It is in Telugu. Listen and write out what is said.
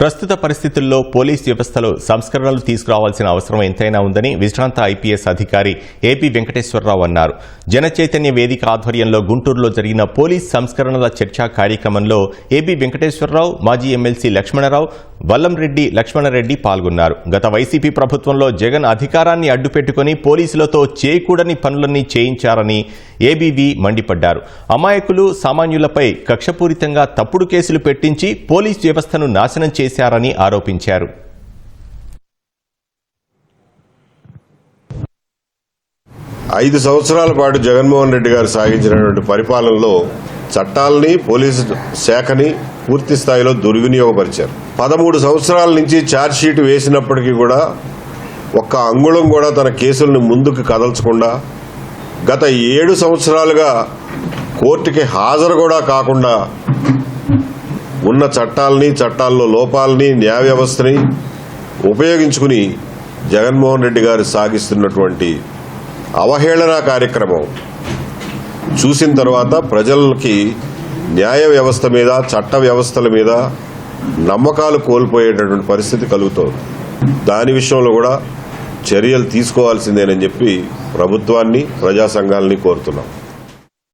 ప్రస్తుత పరిస్థితుల్లో పోలీస్ వ్యవస్థలో సంస్కరణలు తీసుకురావాల్సిన అవసరం ఎంతైనా ఉందని విశ్రాంత ఐపీఎస్ అధికారి ఏపీ వెంకటేశ్వరరావు అన్నారు. జనచైతన్య వేదిక ఆధ్వర్యంలో గుంటూరులో జరిగిన పోలీస్ సంస్కరణల చర్చా కార్యక్రమంలో ఏపీ వెంకటేశ్వరరావు మాజీ ఎమ్మెల్సీ లక్ష్మణరావు వల్లంరెడ్డి లక్ష్మణరెడ్డి పాల్గొన్నారు. గత వైసీపీ ప్రభుత్వంలో జగన్ అధికారాన్ని అడ్డుపెట్టుకుని పోలీసులతో చేయకూడని పనులన్నీ చేయించారని ఏబీవీ మండిపడ్డారు. అమాయకులు సామాన్యులపై కక్షపూరితంగా తప్పుడు కేసులు పెట్టించి పోలీస్ వ్యవస్థను నాశనం చేశారని ఆరోపించారు. ఐదు సంవత్సరాల పాటు జగన్మోహన్ రెడ్డి గారు సాగించినటువంటి పరిపాలనలో చట్టాలని పోలీసు శాఖని పూర్తి స్థాయిలో దుర్వినియోగపరిచారు. పదమూడు సంవత్సరాల నుంచి ఛార్జ్షీట్ వేసినప్పటికీ కూడా ఒక్క అంగుళం కూడా తన కేసులను ముందుకు కదల్చకుండా గత ఏడు సంవత్సరాలుగా కోర్టుకి హాజరు కూడా కాకుండా ఉన్న చట్టాలని చట్టాల్లో లోపాలని న్యాయ వ్యవస్థని ఉపయోగించుకుని జగన్మోహన్ రెడ్డి గారు సాగిస్తున్నటువంటి అవహేళన కార్యక్రమం చూసిన తర్వాత ప్రజలకి న్యాయ వ్యవస్థ మీద చట్ట వ్యవస్థల మీద నమ్మకాలు కోల్పోయేటటువంటి పరిస్థితి కలుగుతోంది. దాని విషయంలో కూడా చర్యలు తీసుకోవాల్సిందేనని చెప్పి ప్రభుత్వాన్ని ప్రజా సంఘాలని కోరుతున్నాం.